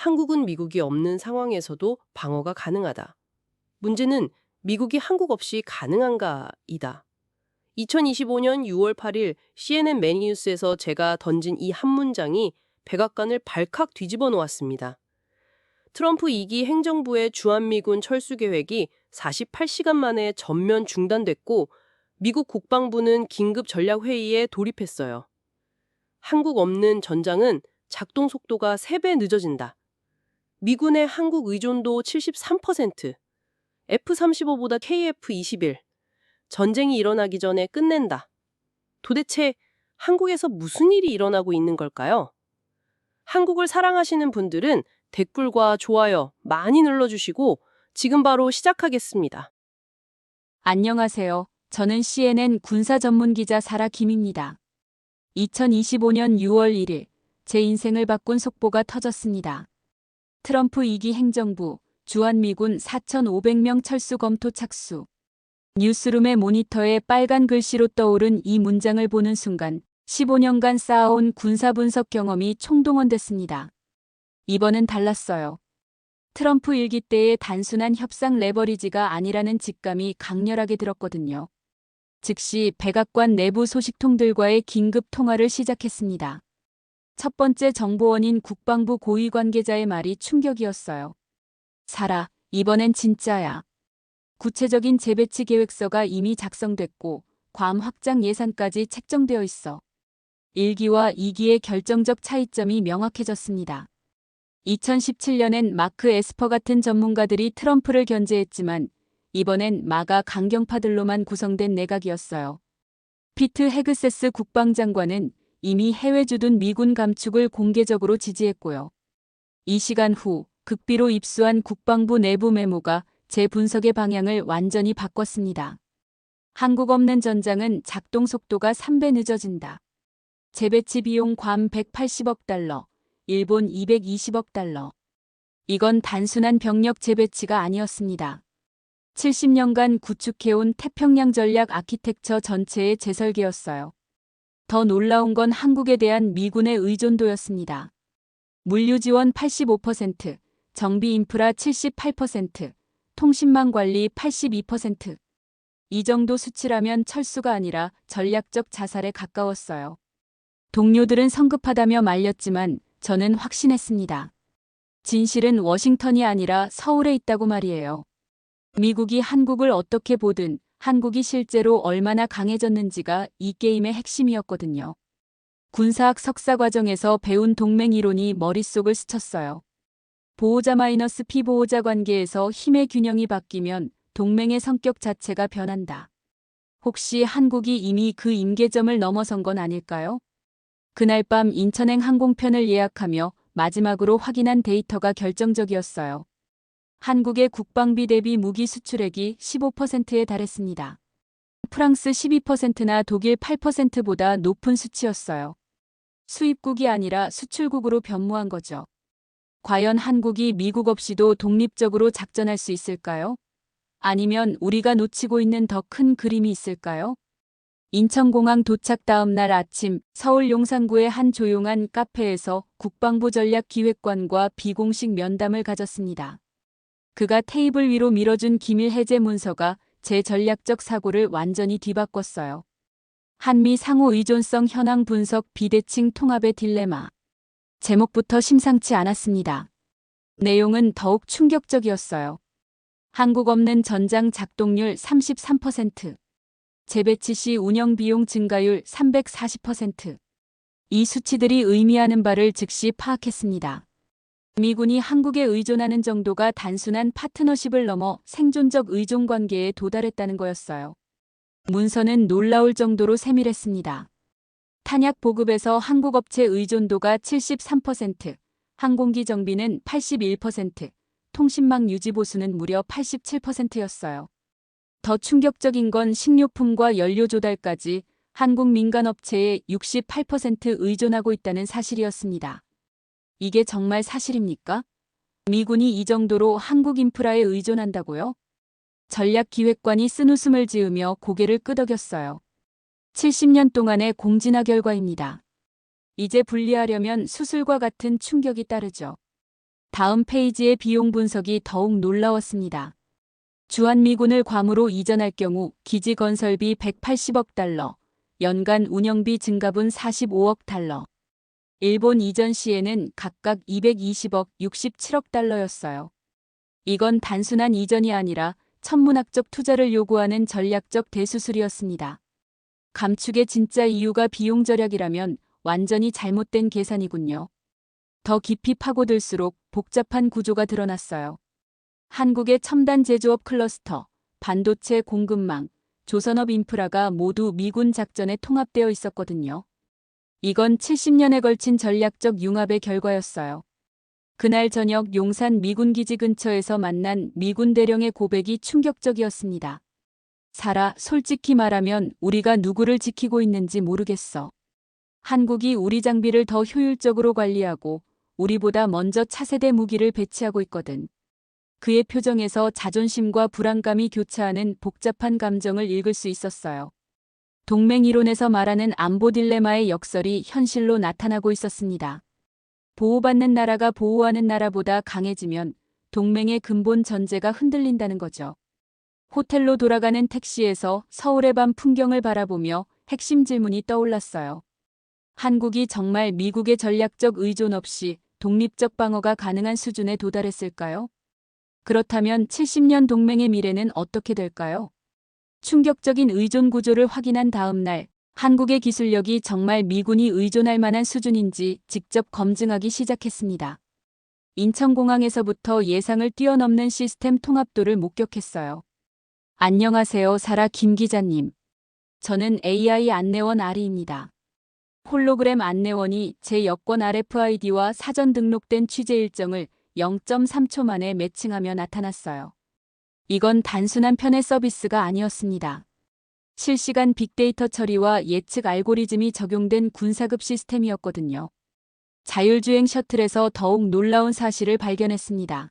한국은 미국이 없는 상황에서도 방어가 가능하다. 문제는 미국이 한국 없이 가능한가이다. 2025년 6월 8일 CNN 매니뉴스에서 제가 던진 이 한 문장이 백악관을 발칵 뒤집어 놓았습니다. 트럼프 2기 행정부의 주한미군 철수 계획이 48시간 만에 전면 중단됐고 미국 국방부는 긴급 전략 회의에 돌입했어요. 한국 없는 전장은 작동 속도가 3배 늦어진다. 미군의 한국 의존도 73%, F-35보다 KF-21, 전쟁이 일어나기 전에 끝낸다. 도대체 한국에서 무슨 일이 일어나고 있는 걸까요? 한국을 사랑하시는 분들은 댓글과 좋아요 많이 눌러주시고 지금 바로 시작하겠습니다. 안녕하세요. 저는 CNN 군사 전문 기자 사라 김입니다. 2025년 6월 1일 제 인생을 바꾼 속보가 터졌습니다. 트럼프 2기 행정부 주한미군 4,500명 철수 검토 착수. 뉴스룸의 모니터에 빨간 글씨로 떠오른 이 문장을 보는 순간 15년간 쌓아온 군사 분석 경험이 총동원됐습니다. 이번엔 달랐어요. 트럼프 일기 때의 단순한 협상 레버리지가 아니라는 직감이 강렬하게 들었거든요. 즉시 백악관 내부 소식통들과의 긴급 통화를 시작했습니다. 첫 번째 정보원인 국방부 고위 관계자의 말이 충격이었어요. 사라, 이번엔 진짜야. 구체적인 재배치 계획서가 이미 작성됐고 괌 확장 예산까지 책정되어 있어. 1기와 2기의 결정적 차이점이 명확해졌습니다. 2017년엔 마크 에스퍼 같은 전문가들이 트럼프를 견제했지만 이번엔 마가 강경파들로만 구성된 내각이었어요. 피트 헤그세스 국방장관은 이미 해외 주둔 미군 감축을 공개적으로 지지했고요. 이 시간 후 극비로 입수한 국방부 내부 메모가 제 분석의 방향을 완전히 바꿨습니다. 한국 없는 전장은 작동 속도가 3배 늦어진다. 재배치 비용 괌 180억 달러, 일본 220억 달러. 이건 단순한 병력 재배치가 아니었습니다. 70년간 구축해온 태평양 전략 아키텍처 전체의 재설계였어요. 더 놀라운 건 한국에 대한 미군의 의존도였습니다. 물류 지원 85%, 정비 인프라 78%, 통신망 관리 82%. 이 정도 수치라면 철수가 아니라 전략적 자살에 가까웠어요. 동료들은 성급하다며 말렸지만 저는 확신했습니다. 진실은 워싱턴이 아니라 서울에 있다고 말이에요. 미국이 한국을 어떻게 보든 한국이 실제로 얼마나 강해졌는지가 이 게임의 핵심이었거든요. 군사학 석사 과정에서 배운 동맹 이론이 머릿속을 스쳤어요. 보호자 마이너스 피보호자 관계에서 힘의 균형이 바뀌면 동맹의 성격 자체가 변한다. 혹시 한국이 이미 그 임계점을 넘어선 건 아닐까요? 그날 밤 인천행 항공편을 예약하며 마지막으로 확인한 데이터가 결정적이었어요. 한국의 국방비 대비 무기 수출액이 15%에 달했습니다. 프랑스 12%나 독일 8%보다 높은 수치였어요. 수입국이 아니라 수출국으로 변모한 거죠. 과연 한국이 미국 없이도 독립적으로 작전할 수 있을까요? 아니면 우리가 놓치고 있는 더 큰 그림이 있을까요? 인천공항 도착 다음 날 아침 서울 용산구의 한 조용한 카페에서 국방부 전략기획관과 비공식 면담을 가졌습니다. 그가 테이블 위로 밀어준 기밀 해제 문서가 제 전략적 사고를 완전히 뒤바꿨어요. 한미 상호 의존성 현황 분석 비대칭 통합의 딜레마. 제목부터 심상치 않았습니다. 내용은 더욱 충격적이었어요. 한국 없는 전장 작동률 33%. 재배치 시 운영 비용 증가율 340%. 이 수치들이 의미하는 바를 즉시 파악했습니다. 미군이 한국에 의존하는 정도가 단순한 파트너십을 넘어 생존적 의존 관계에 도달했다는 거였어요. 문서는 놀라울 정도로 세밀했습니다. 탄약 보급에서 한국 업체 의존도가 73%, 항공기 정비는 81%, 통신망 유지 보수는 무려 87%였어요. 더 충격적인 건 식료품과 연료 조달까지 한국 민간 업체에 68% 의존하고 있다는 사실이었습니다. 이게 정말 사실입니까? 미군이 이 정도로 한국 인프라에 의존한다고요? 전략기획관이 쓴 웃음을 지으며 고개를 끄덕였어요. 70년 동안의 공진화 결과입니다. 이제 분리하려면 수술과 같은 충격이 따르죠. 다음 페이지의 비용 분석이 더욱 놀라웠습니다. 주한미군을 괌으로 이전할 경우 기지 건설비 180억 달러, 연간 운영비 증가분 45억 달러. 일본 이전 시에는 각각 220억, 67억 달러였어요. 이건 단순한 이전이 아니라 천문학적 투자를 요구하는 전략적 대수술이었습니다. 감축의 진짜 이유가 비용 절약이라면 완전히 잘못된 계산이군요. 더 깊이 파고들수록 복잡한 구조가 드러났어요. 한국의 첨단 제조업 클러스터, 반도체 공급망, 조선업 인프라가 모두 미군 작전에 통합되어 있었거든요. 이건 70년에 걸친 전략적 융합의 결과였어요. 그날 저녁 용산 미군 기지 근처에서 만난 미군 대령의 고백이 충격적이었습니다. 사라, 솔직히 말하면 우리가 누구를 지키고 있는지 모르겠어. 한국이 우리 장비를 더 효율적으로 관리하고 우리보다 먼저 차세대 무기를 배치하고 있거든. 그의 표정에서 자존심과 불안감이 교차하는 복잡한 감정을 읽을 수 있었어요. 동맹 이론에서 말하는 안보 딜레마의 역설이 현실로 나타나고 있었습니다. 보호받는 나라가 보호하는 나라보다 강해지면 동맹의 근본 전제가 흔들린다는 거죠. 호텔로 돌아가는 택시에서 서울의 밤 풍경을 바라보며 핵심 질문이 떠올랐어요. 한국이 정말 미국의 전략적 의존 없이 독립적 방어가 가능한 수준에 도달했을까요? 그렇다면 70년 동맹의 미래는 어떻게 될까요? 충격적인 의존 구조를 확인한 다음 날, 한국의 기술력이 정말 미군이 의존할 만한 수준인지 직접 검증하기 시작했습니다. 인천공항에서부터 예상을 뛰어넘는 시스템 통합도를 목격했어요. 안녕하세요, 사라 김 기자님. 저는 AI 안내원 아리입니다. 홀로그램 안내원이 제 여권 RFID와 사전 등록된 취재 일정을 0.3초 만에 매칭하며 나타났어요. 이건 단순한 편의 서비스가 아니었습니다. 실시간 빅데이터 처리와 예측 알고리즘이 적용된 군사급 시스템이었거든요. 자율주행 셔틀에서 더욱 놀라운 사실을 발견했습니다.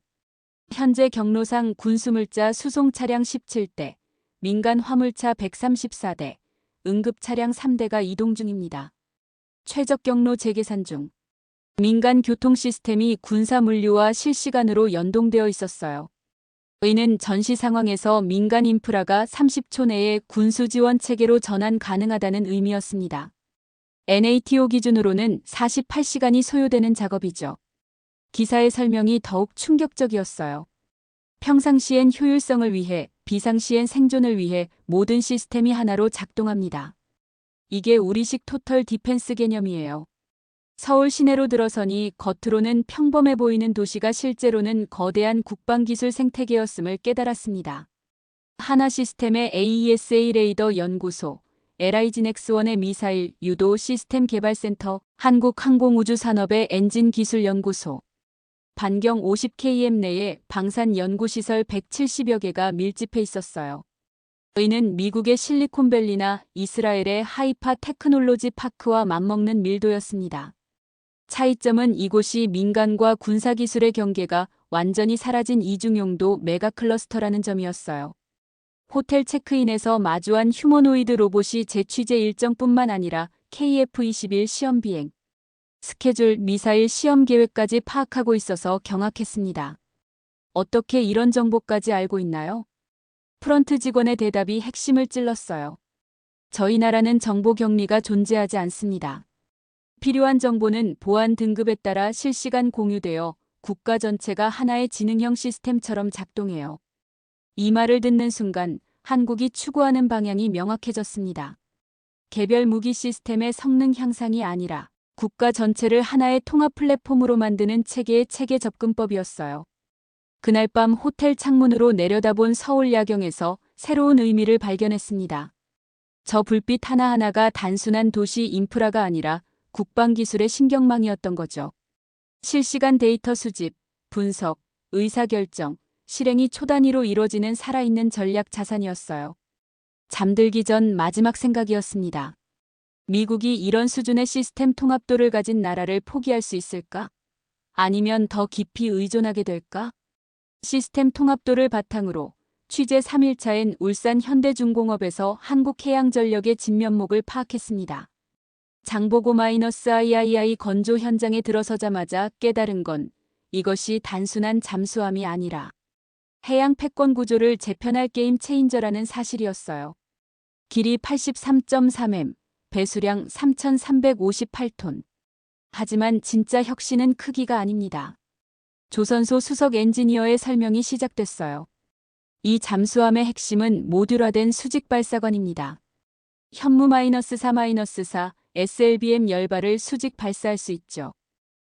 현재 경로상 군수물자 수송 차량 17대, 민간 화물차 134대, 응급 차량 3대가 이동 중입니다. 최적 경로 재계산 중. 민간 교통 시스템이 군사 물류와 실시간으로 연동되어 있었어요. 이는 전시 상황에서 민간 인프라가 30초 내에 군수 지원 체계로 전환 가능하다는 의미였습니다. NATO 기준으로는 48시간이 소요되는 작업이죠. 기사의 설명이 더욱 충격적이었어요. 평상시엔 효율성을 위해, 비상시엔 생존을 위해 모든 시스템이 하나로 작동합니다. 이게 우리식 토털 디펜스 개념이에요. 서울 시내로 들어서니 겉으로는 평범해 보이는 도시가 실제로는 거대한 국방기술 생태계였음을 깨달았습니다. 하나 시스템의 AESA 레이더 연구소, LIG넥스원의 미사일 유도 시스템 개발센터, 한국항공우주산업의 엔진 기술연구소, 반경 50km 내에 방산 연구시설 170여 개가 밀집해 있었어요. 이는 미국의 실리콘밸리나 이스라엘의 하이파 테크놀로지 파크와 맞먹는 밀도였습니다. 차이점은 이곳이 민간과 군사기술의 경계가 완전히 사라진 이중용도 메가클러스터라는 점이었어요. 호텔 체크인에서 마주한 휴머노이드 로봇이 제 취재 일정뿐만 아니라 KF-21 시험 비행, 스케줄, 미사일 시험 계획까지 파악하고 있어서 경악했습니다. 어떻게 이런 정보까지 알고 있나요? 프런트 직원의 대답이 핵심을 찔렀어요. 저희 나라는 정보 격리가 존재하지 않습니다. 필요한 정보는 보안 등급에 따라 실시간 공유되어 국가 전체가 하나의 지능형 시스템처럼 작동해요. 이 말을 듣는 순간 한국이 추구하는 방향이 명확해졌습니다. 개별 무기 시스템의 성능 향상이 아니라 국가 전체를 하나의 통합 플랫폼으로 만드는 체계의 체계 접근법이었어요. 그날 밤 호텔 창문으로 내려다본 서울 야경에서 새로운 의미를 발견했습니다. 저 불빛 하나하나가 단순한 도시 인프라가 아니라 국방기술의 신경망이었던 거죠. 실시간 데이터 수집, 분석, 의사결정, 실행이 초단위로 이루어지는 살아있는 전략 자산이었어요. 잠들기 전 마지막 생각이었습니다. 미국이 이런 수준의 시스템 통합도를 가진 나라를 포기할 수 있을까? 아니면 더 깊이 의존하게 될까? 시스템 통합도를 바탕으로 취재 3일차엔 울산 현대중공업에서 한국해양전력의 진면목을 파악했습니다. 장보고 마이너스 III 건조 현장에 들어서자마자 깨달은 건 이것이 단순한 잠수함이 아니라 해양 패권 구조를 재편할 게임 체인저라는 사실이었어요. 길이 83.3m, 배수량 3,358톤. 하지만 진짜 혁신은 크기가 아닙니다. 조선소 수석 엔지니어의 설명이 시작됐어요. 이 잠수함의 핵심은 모듈화된 수직 발사관입니다. 현무 -4-4 SLBM 열발을 수직 발사할 수 있죠.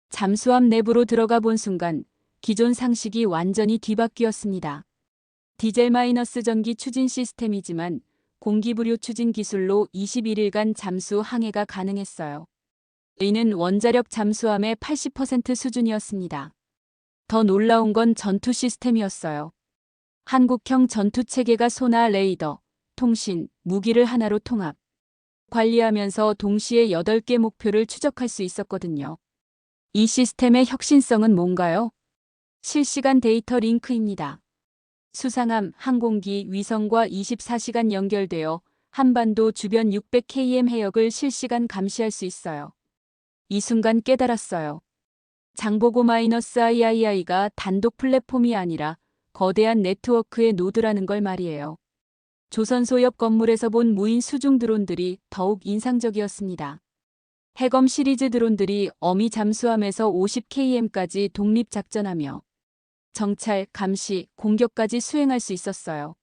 잠수함 내부로 들어가 본 순간 기존 상식이 완전히 뒤바뀌었습니다. 디젤 마이너스 전기 추진 시스템이지만 공기부료 추진 기술로 21일간 잠수 항해가 가능했어요. 이는 원자력 잠수함의 80% 수준이었습니다. 더 놀라운 건 전투 시스템이었어요. 한국형 전투 체계가 소나 레이더, 통신, 무기를 하나로 통합. 관리하면서 동시에 8개 목표를 추적할 수 있었거든요. 이 시스템의 혁신성은 뭔가요? 실시간 데이터 링크입니다. 수상함, 항공기, 위성과 24시간 연결되어 한반도 주변 600km 해역을 실시간 감시할 수 있어요. 이 순간 깨달았어요. 장보고 마이너스 III가 단독 플랫폼이 아니라 거대한 네트워크의 노드라는 걸 말이에요. 조선소 옆 건물에서 본 무인 수중 드론들이 더욱 인상적이었습니다. 해검 시리즈 드론들이 어미 잠수함에서 50km까지 독립 작전하며 정찰, 감시, 공격까지 수행할 수 있었어요.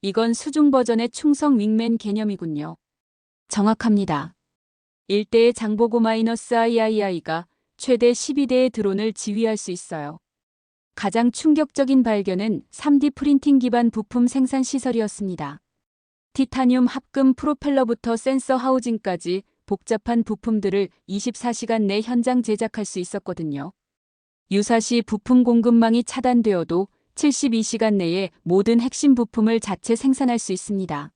이건 수중 버전의 충성 윙맨 개념이군요. 정확합니다. 일대의 장보고 마이너스 III가 최대 12대의 드론을 지휘할 수 있어요. 가장 충격적인 발견은 3D 프린팅 기반 부품 생산 시설이었습니다. 티타늄 합금 프로펠러부터 센서 하우징까지 복잡한 부품들을 24시간 내 현장 제작할 수 있었거든요. 유사시 부품 공급망이 차단되어도 72시간 내에 모든 핵심 부품을 자체 생산할 수 있습니다.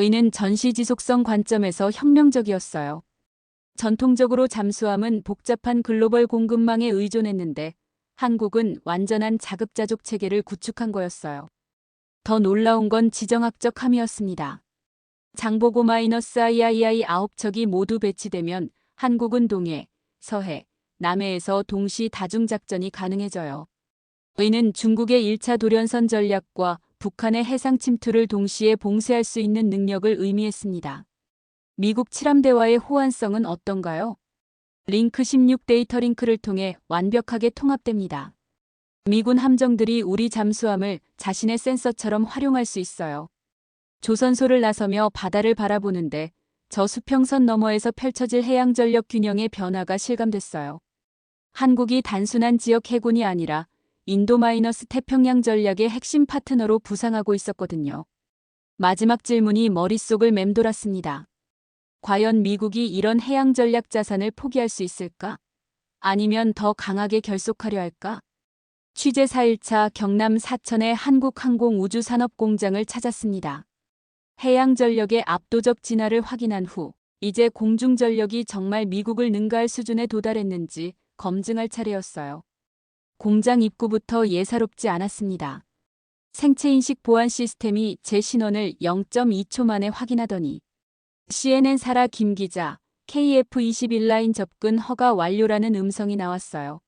이는 전시 지속성 관점에서 혁명적이었어요. 전통적으로 잠수함은 복잡한 글로벌 공급망에 의존했는데 한국은 완전한 자급자족 체계를 구축한 거였어요. 더 놀라운 건 지정학적 함이었습니다. 장보고 마이너스 III 9척이 모두 배치되면 한국은 동해, 서해, 남해에서 동시 다중작전이 가능해져요. 이는 중국의 1차 도련선 전략과 북한의 해상 침투를 동시에 봉쇄할 수 있는 능력을 의미했습니다. 미국 칠함대와의 호환성은 어떤가요? 링크 16 데이터 링크를 통해 완벽하게 통합됩니다. 미군 함정들이 우리 잠수함을 자신의 센서처럼 활용할 수 있어요. 조선소를 나서며 바다를 바라보는데 저 수평선 너머에서 펼쳐질 해양 전력 균형의 변화가 실감됐어요. 한국이 단순한 지역 해군이 아니라 인도 마이너스 태평양 전략의 핵심 파트너로 부상하고 있었거든요. 마지막 질문이 머릿속을 맴돌았습니다. 과연 미국이 이런 해양 전략 자산을 포기할 수 있을까? 아니면 더 강하게 결속하려 할까? 취재 4일차 경남 사천의 한국항공우주산업공장을 찾았습니다. 해양 전력의 압도적 진화를 확인한 후 이제 공중 전력이 정말 미국을 능가할 수준에 도달했는지 검증할 차례였어요. 공장 입구부터 예사롭지 않았습니다. 생체인식 보안 시스템이 제 신원을 0.2초 만에 확인하더니 CNN 사라 김 기자 KF21 라인 접근 허가 완료라는 음성이 나왔어요.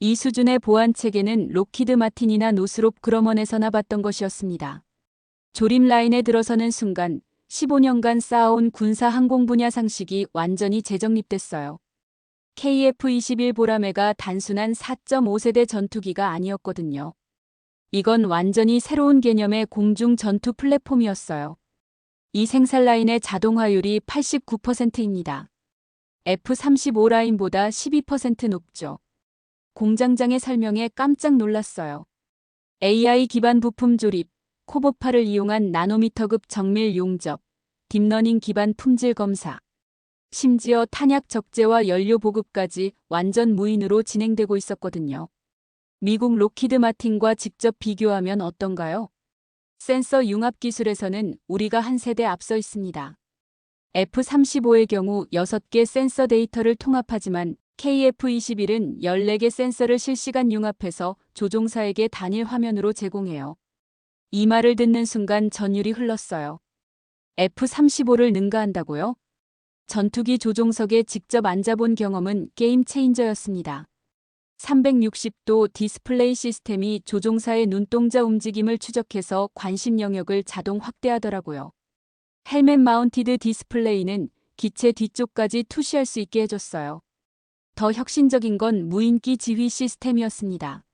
이 수준의 보안 체계는 로키드 마틴이나 노스롭 그러먼에서나 봤던 것이었습니다. 조립 라인에 들어서는 순간 15년간 쌓아온 군사 항공 분야 상식이 완전히 재정립됐어요. KF-21 보라매가 단순한 4.5세대 전투기가 아니었거든요. 이건 완전히 새로운 개념의 공중 전투 플랫폼이었어요. 이 생산 라인의 자동화율이 89%입니다. F-35 라인보다 12% 높죠. 공장장의 설명에 깜짝 놀랐어요. AI 기반 부품 조립, 코보파를 이용한 나노미터급 정밀 용접, 딥러닝 기반 품질 검사, 심지어 탄약 적재와 연료 보급까지 완전 무인으로 진행되고 있었거든요. 미국 로키드 마틴과 직접 비교하면 어떤가요? 센서 융합 기술에서는 우리가 한 세대 앞서 있습니다. F-35의 경우 6개 센서 데이터를 통합하지만 KF-21은 14개 센서를 실시간 융합해서 조종사에게 단일 화면으로 제공해요. 이 말을 듣는 순간 전율이 흘렀어요. F-35를 능가한다고요? 전투기 조종석에 직접 앉아본 경험은 게임 체인저였습니다. 360도 디스플레이 시스템이 조종사의 눈동자 움직임을 추적해서 관심 영역을 자동 확대하더라고요. 헬멧 마운티드 디스플레이는 기체 뒤쪽까지 투시할 수 있게 해줬어요. 더 혁신적인 건 무인기 지휘 시스템이었습니다.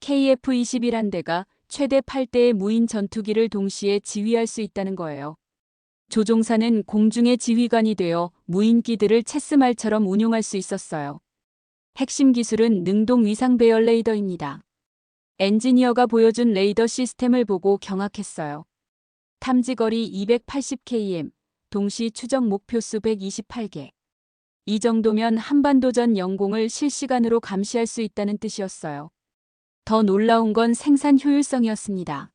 KF-21 한 대가 최대 8대의 무인 전투기를 동시에 지휘할 수 있다는 거예요. 조종사는 공중의 지휘관이 되어 무인기들을 체스말처럼 운용할 수 있었어요. 핵심 기술은 능동 위상 배열 레이더입니다. 엔지니어가 보여준 레이더 시스템을 보고 경악했어요. 탐지거리 280km, 동시 추적 목표수 128개. 이 정도면 한반도전 영공을 실시간으로 감시할 수 있다는 뜻이었어요. 더 놀라운 건 생산 효율성이었습니다.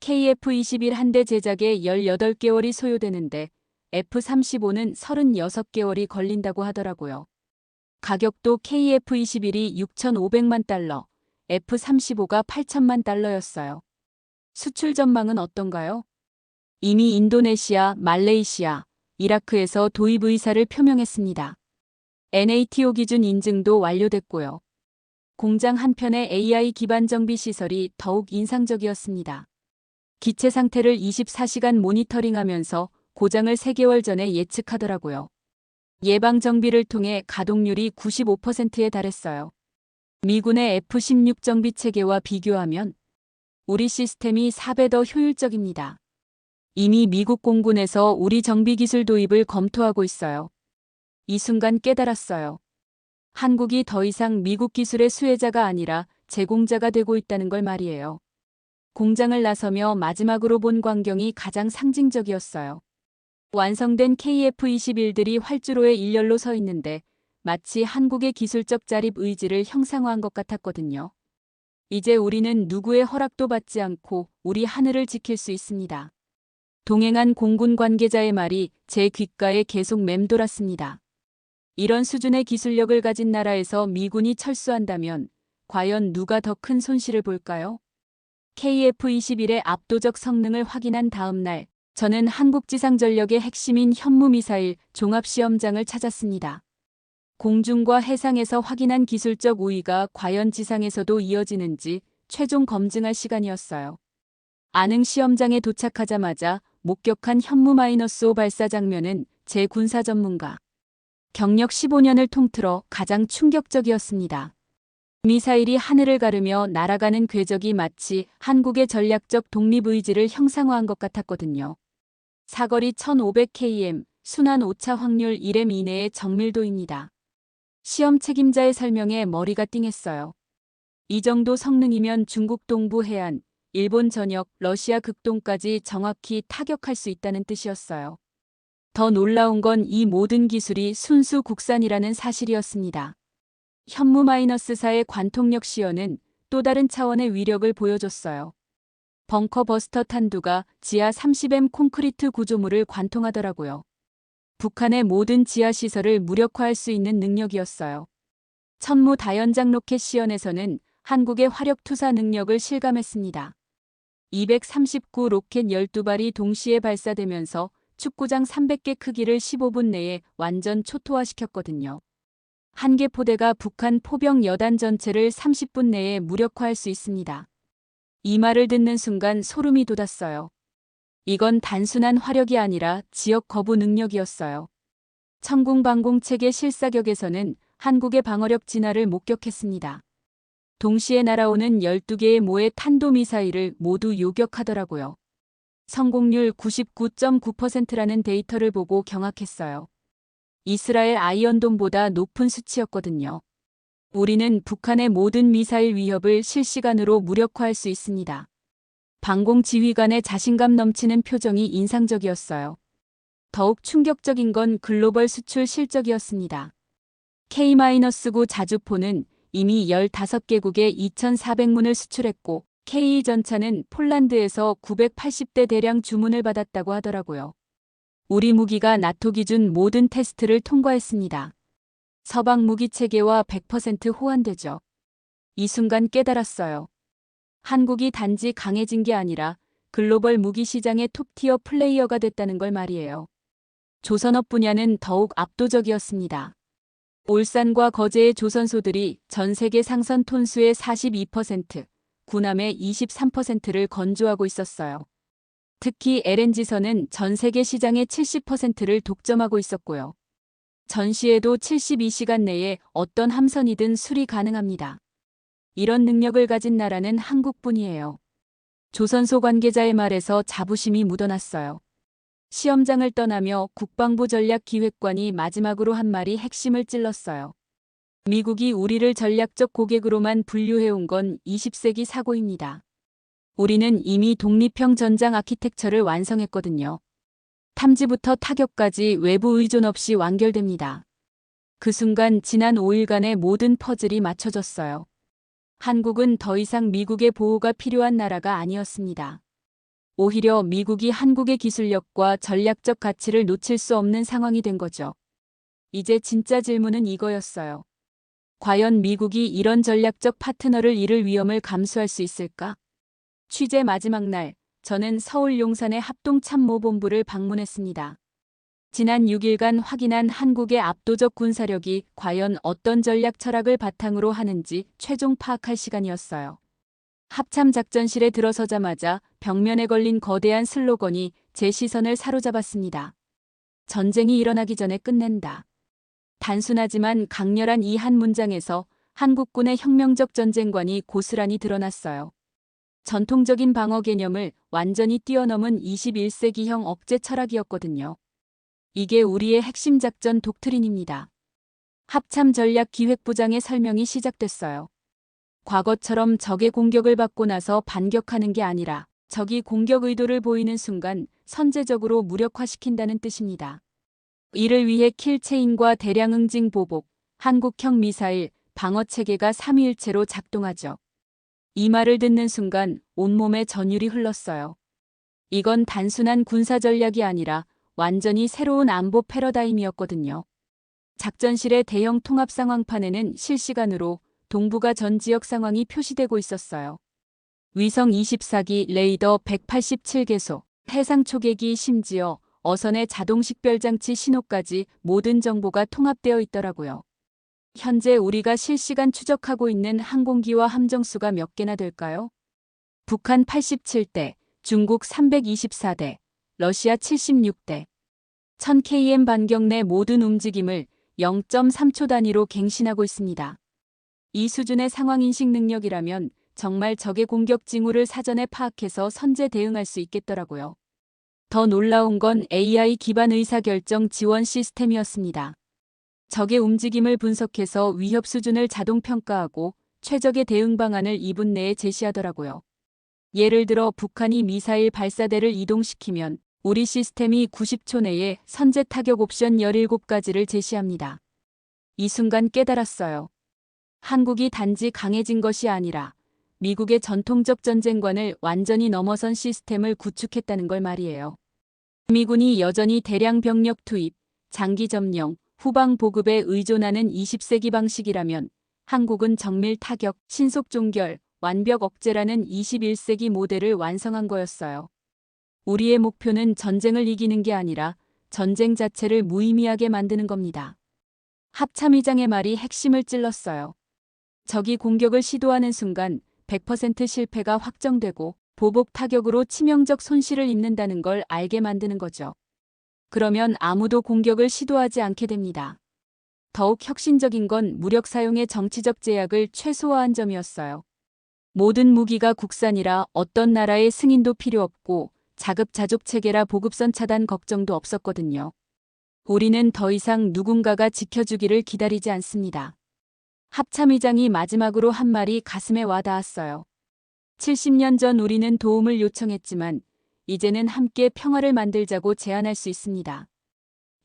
KF-21 한 대 제작에 18개월이 소요되는데 F-35는 36개월이 걸린다고 하더라고요. 가격도 KF-21이 6,500만 달러, F-35가 8천만 달러였어요. 수출 전망은 어떤가요? 이미 인도네시아, 말레이시아, 이라크에서 도입 의사를 표명했습니다. NATO 기준 인증도 완료됐고요. 공장 한편의 AI 기반 정비 시설이 더욱 인상적이었습니다. 기체 상태를 24시간 모니터링하면서 고장을 3개월 전에 예측하더라고요. 예방 정비를 통해 가동률이 95%에 달했어요. 미군의 F-16 정비 체계와 비교하면 우리 시스템이 4배 더 효율적입니다. 이미 미국 공군에서 우리 정비 기술 도입을 검토하고 있어요. 이 순간 깨달았어요. 한국이 더 이상 미국 기술의 수혜자가 아니라 제공자가 되고 있다는 걸 말이에요. 공장을 나서며 마지막으로 본 광경이 가장 상징적이었어요. 완성된 KF-21들이 활주로에 일렬로 서 있는데 마치 한국의 기술적 자립 의지를 형상화한 것 같았거든요. 이제 우리는 누구의 허락도 받지 않고 우리 하늘을 지킬 수 있습니다. 동행한 공군 관계자의 말이 제 귓가에 계속 맴돌았습니다. 이런 수준의 기술력을 가진 나라에서 미군이 철수한다면 과연 누가 더 큰 손실을 볼까요? KF-21의 압도적 성능을 확인한 다음 날, 저는 한국지상전력의 핵심인 현무미사일 종합시험장을 찾았습니다. 공중과 해상에서 확인한 기술적 우위가 과연 지상에서도 이어지는지 최종 검증할 시간이었어요. 안흥 시험장에 도착하자마자 목격한 현무-5 발사 장면은 제 군사 전문가. 경력 15년을 통틀어 가장 충격적이었습니다. 미사일이 하늘을 가르며 날아가는 궤적이 마치 한국의 전략적 독립 의지를 형상화한 것 같았거든요. 사거리 1500km, 순환 오차 확률 1m 이내의 정밀도입니다. 시험 책임자의 설명에 머리가 띵했어요. 이 정도 성능이면 중국 동부 해안, 일본 전역, 러시아 극동까지 정확히 타격할 수 있다는 뜻이었어요. 더 놀라운 건 이 모든 기술이 순수 국산이라는 사실이었습니다. 현무-4의 관통력 시연은 또 다른 차원의 위력을 보여줬어요. 벙커 버스터 탄두가 지하 30M 콘크리트 구조물을 관통하더라고요. 북한의 모든 지하 시설을 무력화할 수 있는 능력이었어요. 천무 다연장 로켓 시연에서는 한국의 화력 투사 능력을 실감했습니다. 239 로켓 12발이 동시에 발사되면서 축구장 300개 크기를 15분 내에 완전 초토화시켰거든요. 한 개 포대가 북한 포병 여단 전체를 30분 내에 무력화할 수 있습니다. 이 말을 듣는 순간 소름이 돋았어요. 이건 단순한 화력이 아니라 지역 거부 능력이었어요. 천궁방공 체계 실사격에서는 한국의 방어력 진화를 목격했습니다. 동시에 날아오는 12개의 모의 탄도미사일을 모두 요격하더라고요. 성공률 99.9%라는 데이터를 보고 경악했어요. 이스라엘 아이언돔보다 높은 수치였거든요. 우리는 북한의 모든 미사일 위협을 실시간으로 무력화할 수 있습니다. 방공 지휘관의 자신감 넘치는 표정이 인상적이었어요. 더욱 충격적인 건 글로벌 수출 실적이었습니다. K-9 자주포는 이미 15개국에 2,400문을 수출했고 K2전차는 폴란드에서 980대 대량 주문을 받았다고 하더라고요. 우리 무기가 나토 기준 모든 테스트를 통과했습니다. 서방 무기 체계와 100% 호환되죠. 이 순간 깨달았어요. 한국이 단지 강해진 게 아니라 글로벌 무기 시장의 톱티어 플레이어가 됐다는 걸 말이에요. 조선업 분야는 더욱 압도적이었습니다. 울산과 거제의 조선소들이 전 세계 상선 톤수의 42%, 군함의 23%를 건조하고 있었어요. 특히 LNG선은 전 세계 시장의 70%를 독점하고 있었고요. 전시에도 72시간 내에 어떤 함선이든 수리 가능합니다. 이런 능력을 가진 나라는 한국뿐이에요. 조선소 관계자의 말에서 자부심이 묻어났어요. 시험장을 떠나며 국방부 전략기획관이 마지막으로 한 말이 핵심을 찔렀어요. 미국이 우리를 전략적 고객으로만 분류해온 건 20세기 사고입니다. 우리는 이미 독립형 전장 아키텍처를 완성했거든요. 탐지부터 타격까지 외부 의존 없이 완결됩니다. 그 순간 지난 5일간의 모든 퍼즐이 맞춰졌어요. 한국은 더 이상 미국의 보호가 필요한 나라가 아니었습니다. 오히려 미국이 한국의 기술력과 전략적 가치를 놓칠 수 없는 상황이 된 거죠. 이제 진짜 질문은 이거였어요. 과연 미국이 이런 전략적 파트너를 잃을 위험을 감수할 수 있을까? 취재 마지막 날, 저는 서울 용산의 합동참모본부를 방문했습니다. 지난 6일간 확인한 한국의 압도적 군사력이 과연 어떤 전략 철학을 바탕으로 하는지 최종 파악할 시간이었어요. 합참 작전실에 들어서자마자 벽면에 걸린 거대한 슬로건이 제 시선을 사로잡았습니다. 전쟁이 일어나기 전에 끝낸다. 단순하지만 강렬한 이 한 문장에서 한국군의 혁명적 전쟁관이 고스란히 드러났어요. 전통적인 방어 개념을 완전히 뛰어넘은 21세기형 억제 철학이었거든요. 이게 우리의 핵심 작전 독트린입니다. 합참 전략 기획부장의 설명이 시작됐어요. 과거처럼 적의 공격을 받고 나서 반격하는 게 아니라 적이 공격 의도를 보이는 순간 선제적으로 무력화시킨다는 뜻입니다. 이를 위해 킬체인과 대량 응징 보복, 한국형 미사일, 방어 체계가 삼위일체로 작동하죠. 이 말을 듣는 순간 온몸에 전율이 흘렀어요. 이건 단순한 군사 전략이 아니라 완전히 새로운 안보 패러다임이었거든요. 작전실의 대형 통합 상황판에는 실시간으로 동북아 전 지역 상황이 표시되고 있었어요. 위성 24기 레이더 187개소, 해상 초계기 심지어 어선의 자동 식별장치 신호까지 모든 정보가 통합되어 있더라고요. 현재 우리가 실시간 추적하고 있는 항공기와 함정수가 몇 개나 될까요? 북한 87대, 중국 324대, 러시아 76대. 1000km 반경 내 모든 움직임을 0.3초 단위로 갱신하고 있습니다. 이 수준의 상황인식 능력이라면 정말 적의 공격 징후를 사전에 파악해서 선제 대응할 수 있겠더라고요. 더 놀라운 건 AI 기반 의사결정 지원 시스템이었습니다. 적의 움직임을 분석해서 위협 수준을 자동 평가하고 최적의 대응 방안을 2분 내에 제시하더라고요. 예를 들어 북한이 미사일 발사대를 이동시키면 우리 시스템이 90초 내에 선제 타격 옵션 17가지를 제시합니다. 이 순간 깨달았어요. 한국이 단지 강해진 것이 아니라 미국의 전통적 전쟁관을 완전히 넘어선 시스템을 구축했다는 걸 말이에요. 미군이 여전히 대량 병력 투입, 장기 점령, 후방 보급에 의존하는 20세기 방식이라면 한국은 정밀 타격, 신속 종결, 완벽 억제라는 21세기 모델을 완성한 거였어요. 우리의 목표는 전쟁을 이기는 게 아니라 전쟁 자체를 무의미하게 만드는 겁니다. 합참의장의 말이 핵심을 찔렀어요. 적이 공격을 시도하는 순간 100% 실패가 확정되고 보복 타격으로 치명적 손실을 입는다는 걸 알게 만드는 거죠. 그러면 아무도 공격을 시도하지 않게 됩니다. 더욱 혁신적인 건 무력 사용의 정치적 제약을 최소화한 점이었어요. 모든 무기가 국산이라 어떤 나라의 승인도 필요 없고 자급자족 체계라 보급선 차단 걱정도 없었거든요. 우리는 더 이상 누군가가 지켜주기를 기다리지 않습니다. 합참의장이 마지막으로 한 말이 가슴에 와닿았어요. 70년 전 우리는 도움을 요청했지만 이제는 함께 평화를 만들자고 제안할 수 있습니다.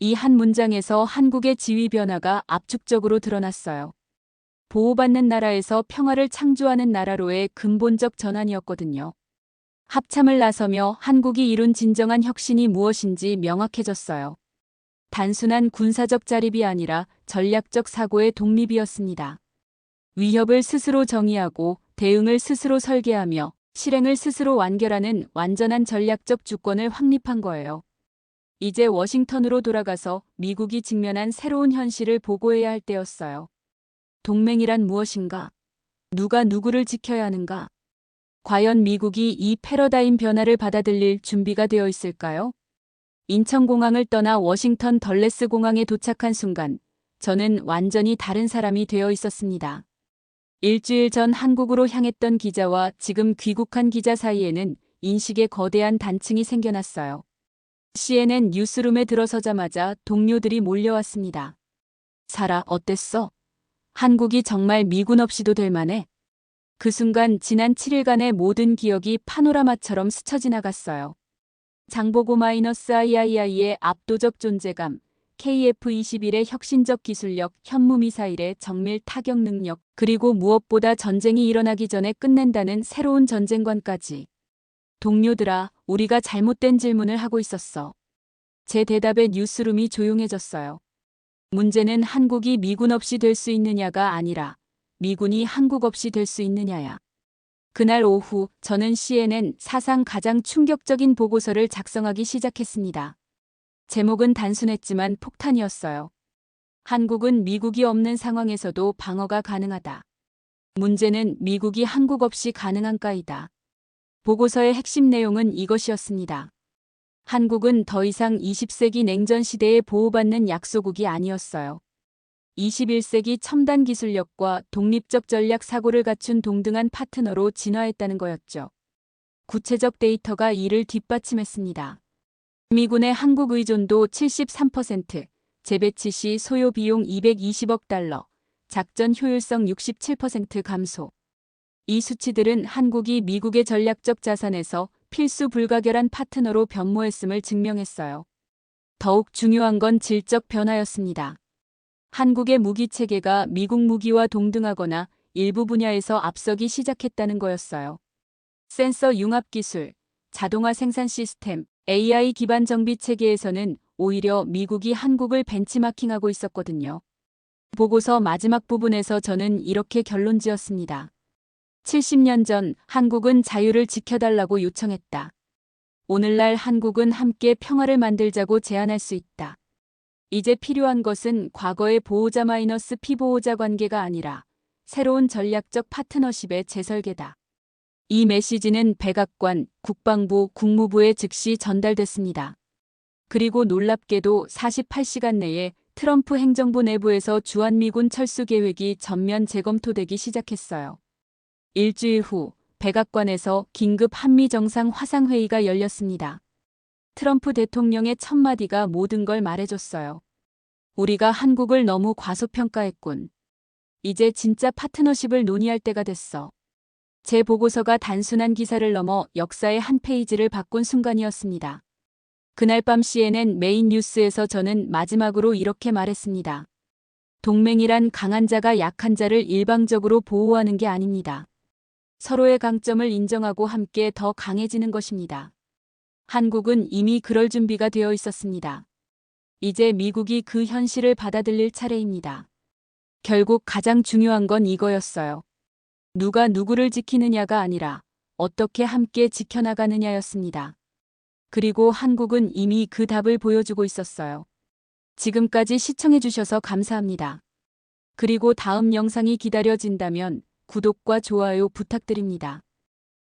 이 한 문장에서 한국의 지위 변화가 압축적으로 드러났어요. 보호받는 나라에서 평화를 창조하는 나라로의 근본적 전환이었거든요. 합참을 나서며 한국이 이룬 진정한 혁신이 무엇인지 명확해졌어요. 단순한 군사적 자립이 아니라 전략적 사고의 독립이었습니다. 위협을 스스로 정의하고 대응을 스스로 설계하며 실행을 스스로 완결하는 완전한 전략적 주권을 확립한 거예요. 이제 워싱턴으로 돌아가서 미국이 직면한 새로운 현실을 보고해야 할 때였어요. 동맹이란 무엇인가? 누가 누구를 지켜야 하는가? 과연 미국이 이 패러다임 변화를 받아들일 준비가 되어 있을까요? 인천공항을 떠나 워싱턴 덜레스 공항에 도착한 순간 저는 완전히 다른 사람이 되어 있었습니다. 일주일 전 한국으로 향했던 기자와 지금 귀국한 기자 사이에는 인식의 거대한 단층이 생겨났어요. CNN 뉴스룸에 들어서자마자 동료들이 몰려왔습니다. 사라, 어땠어? 한국이 정말 미군 없이도 될 만해? 그 순간 지난 7일간의 모든 기억이 파노라마처럼 스쳐 지나갔어요. 장보고 마이너스 III의 압도적 존재감, KF-21의 혁신적 기술력, 현무미사일의 정밀 타격 능력, 그리고 무엇보다 전쟁이 일어나기 전에 끝낸다는 새로운 전쟁관까지. 동료들아, 우리가 잘못된 질문을 하고 있었어. 제 대답에 뉴스룸이 조용해졌어요. 문제는 한국이 미군 없이 될 수 있느냐가 아니라 미군이 한국 없이 될 수 있느냐야. 그날 오후 저는 CNN 사상 가장 충격적인 보고서를 작성하기 시작했습니다. 제목은 단순했지만 폭탄이었어요. 한국은 미국이 없는 상황에서도 방어가 가능하다. 문제는 미국이 한국 없이 가능한가이다. 보고서의 핵심 내용은 이것이었습니다. 한국은 더 이상 20세기 냉전 시대에 보호받는 약소국이 아니었어요. 21세기 첨단 기술력과 독립적 전략 사고를 갖춘 동등한 파트너로 진화했다는 거였죠. 구체적 데이터가 이를 뒷받침했습니다. 미군의 한국 의존도 73%, 재배치 시 소요 비용 220억 달러, 작전 효율성 67% 감소. 이 수치들은 한국이 미국의 전략적 자산에서 필수 불가결한 파트너로 변모했음을 증명했어요. 더욱 중요한 건 질적 변화였습니다. 한국의 무기 체계가 미국 무기와 동등하거나 일부 분야에서 앞서기 시작했다는 거였어요. 센서 융합 기술, 자동화 생산 시스템, AI 기반 정비 체계에서는 오히려 미국이 한국을 벤치마킹하고 있었거든요. 보고서 마지막 부분에서 저는 이렇게 결론 지었습니다. 70년 전 한국은 자유를 지켜달라고 요청했다. 오늘날 한국은 함께 평화를 만들자고 제안할 수 있다. 이제 필요한 것은 과거의 보호자 마이너스 피보호자 관계가 아니라 새로운 전략적 파트너십의 재설계다. 이 메시지는 백악관, 국방부, 국무부에 즉시 전달됐습니다. 그리고 놀랍게도 48시간 내에 트럼프 행정부 내부에서 주한미군 철수 계획이 전면 재검토되기 시작했어요. 일주일 후 백악관에서 긴급 한미 정상 화상회의가 열렸습니다. 트럼프 대통령의 첫 마디가 모든 걸 말해줬어요. 우리가 한국을 너무 과소평가했군. 이제 진짜 파트너십을 논의할 때가 됐어. 제 보고서가 단순한 기사를 넘어 역사의 한 페이지를 바꾼 순간이었습니다. 그날 밤 CNN 메인 뉴스에서 저는 마지막으로 이렇게 말했습니다. 동맹이란 강한 자가 약한 자를 일방적으로 보호하는 게 아닙니다. 서로의 강점을 인정하고 함께 더 강해지는 것입니다. 한국은 이미 그럴 준비가 되어 있었습니다. 이제 미국이 그 현실을 받아들일 차례입니다. 결국 가장 중요한 건 이거였어요. 누가 누구를 지키느냐가 아니라 어떻게 함께 지켜나가느냐였습니다. 그리고 한국은 이미 그 답을 보여주고 있었어요. 지금까지 시청해주셔서 감사합니다. 그리고 다음 영상이 기다려진다면 구독과 좋아요 부탁드립니다.